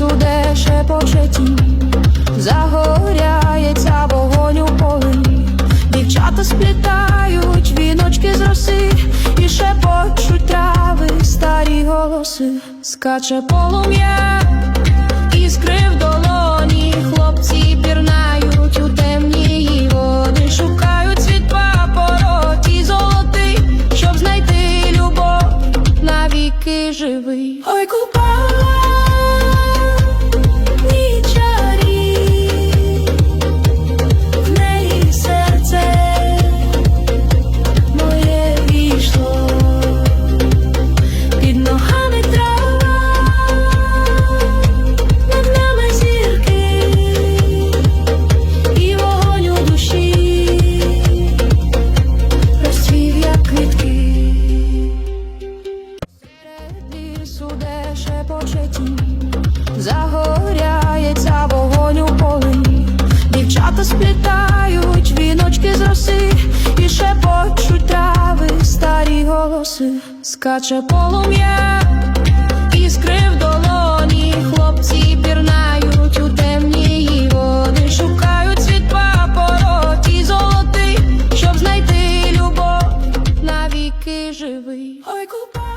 суде шепоче тінь, загоряється вогонь у полі, дівчата сплітають віночки з роси. І шепочуть трави, старі голоси, скаче полум'я, іскри в долоні, хлопці пірнають у темні води, шукають світ папороті золотий, щоб знайти любов. Навіки живий. Ой, купала лісу, де шепоче загоряється вогонь у полині, дівчата сплітають віночки з роси, і шепочуть трави, старі голоси, скаче полум'я, іскри в долоні, хлопці пірнають у темні води, шукають світ папороті золотий, щоб знайти любов. Навіки живий. Ой, купа.